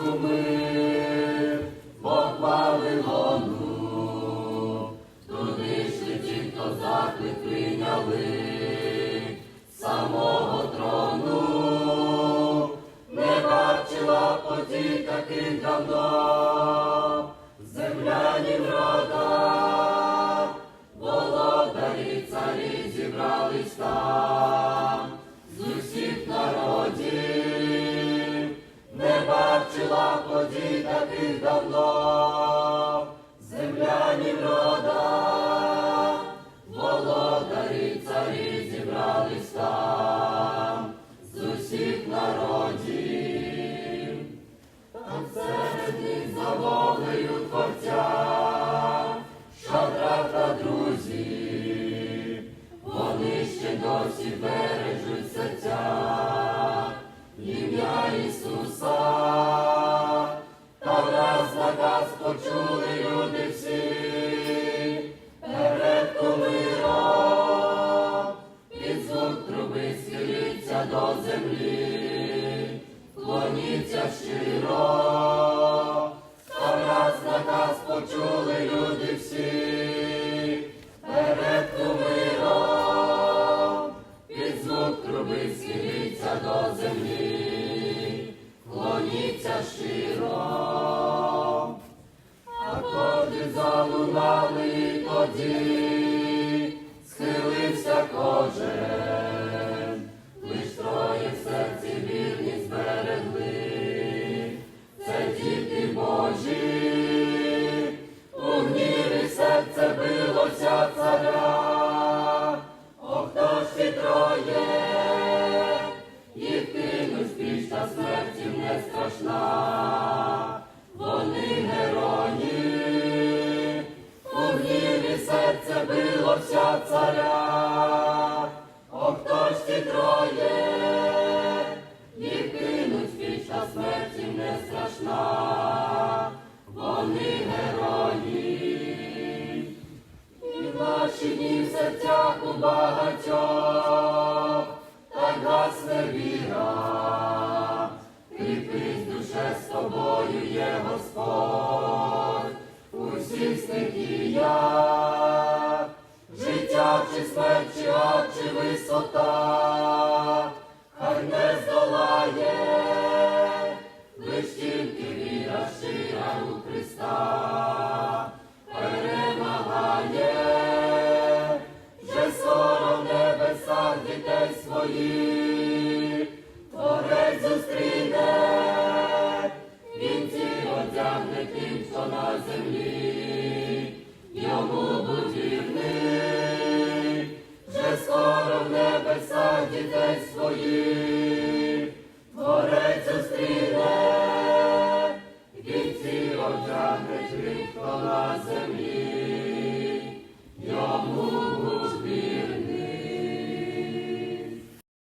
мир, Бог Вавилону, туди йшли ті, хто заклик прийняли самого трону, не бачила подій таких давно, земляні врода, володарі царі зібрались там, схиліться до землі, вклоніться щиро, та раз наказ почули люди всі, перед кумиром, під звук труби схиліться до землі, вклоніться щиро. Акорди залунали тоді, страшна, наші дні в серцях у багатьох, так гасне віра, кріпись душе з тобою є Господь, у всіх стихіях, життя чи смерть, чи висота, хай не здолає, лиш Христа. Перемагає, вже сором небеса дітей своїх, Творець зустріне, він ті одягне тим, хто на землі, йому будь